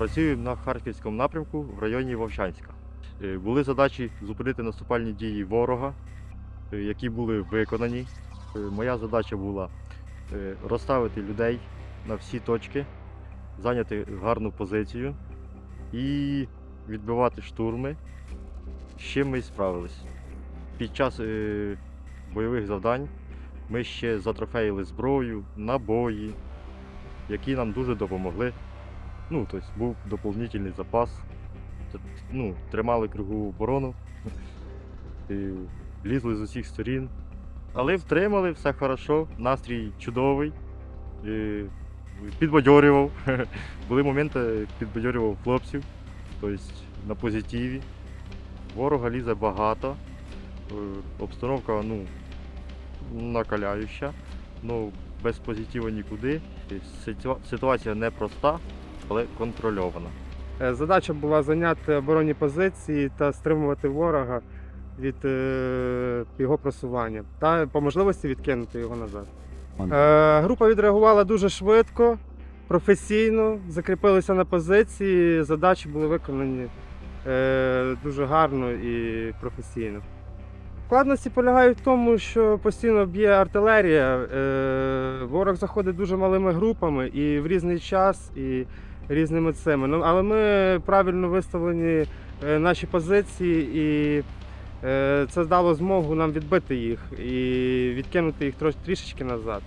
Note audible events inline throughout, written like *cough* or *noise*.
Працюю на Харківському напрямку в районі Вовчанська. Е, Були задачі зупинити наступальні дії ворога, е, які були виконані. Е, Моя задача була розставити людей на всі точки, зайняти гарну позицію і відбивати штурми. З чим ми і справились. Під час бойових завдань ми ще затрофеїли зброю, набої, які нам дуже допомогли. Ну, тобто був доповнительний запас. Ну, тримали кругову оборону, і лізли з усіх сторін. Але втримали, все хорошо, настрій чудовий. І підбадьорював. *laughs* Були моменти, підбадьорював хлопців, тобто на позитиві. Ворога лізе багато. Е, Обстановка ну, накаляюча, ну без позитиву нікуди. Ситу- Ситуація непроста, але контрольована. Е, Задача була зайняти оборонні позиції та стримувати ворога від е, його просування та по можливості відкинути його назад. Е, група відреагувала дуже швидко, професійно, закріпилися на позиції, задачі були виконані дуже гарно і професійно. Складності полягають в тому, що постійно б'є артилерія. Ворог заходить дуже малими групами і в різний час, і різними цими. Ну, але ми правильно виставлені е, наші позиції, і е, це дало змогу нам відбити їх і відкинути їх трішечки назад.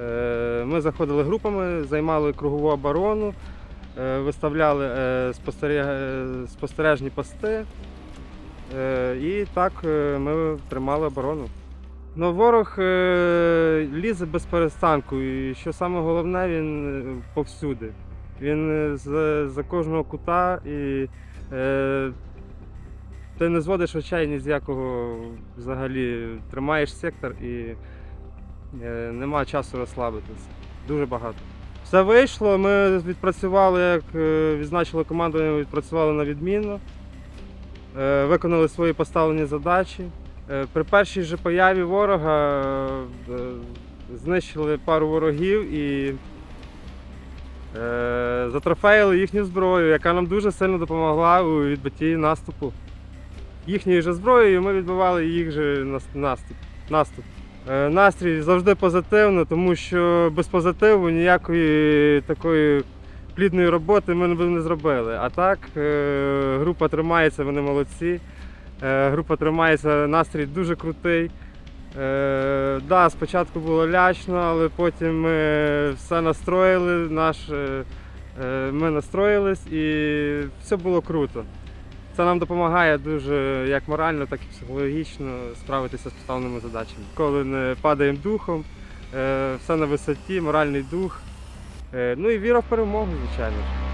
Е, Ми заходили групами, займали кругову оборону, виставляли спостережні пости. І так ми тримали оборону. Ну, ворог лізе без перестанку, і що саме головне, він повсюди. Він е, з, за кожного кута і е, ти не зводиш очей ні з якого взагалі тримаєш сектор і е, нема часу розслабитися. Дуже багато. Все вийшло, ми відпрацювали, як е, відзначило командування, відпрацювали на відмінно, е, виконали свої поставлені задачі. Е, При першій же появі ворога е, знищили пару ворогів і е, затрофеїли їхню зброю, яка нам дуже сильно допомогла у відбитті наступу. Їхньою же зброєю ми відбивали їх же наступ. наступ. Е, Настрій завжди позитивно, тому що без позитиву ніякої такої плідної роботи ми б не зробили. А так, е, група тримається, вони молодці. Е, Група тримається, настрій дуже крутий. Е, да, спочатку було лячно, але потім ми все настроїли, наш, е, е, ми настроїлись і все було круто. Це нам допомагає дуже як морально, так і психологічно справитися з поставленими задачами. Коли не падаємо духом, е, все на висоті, моральний дух. Е, ну і віра в перемогу, звичайно. ж.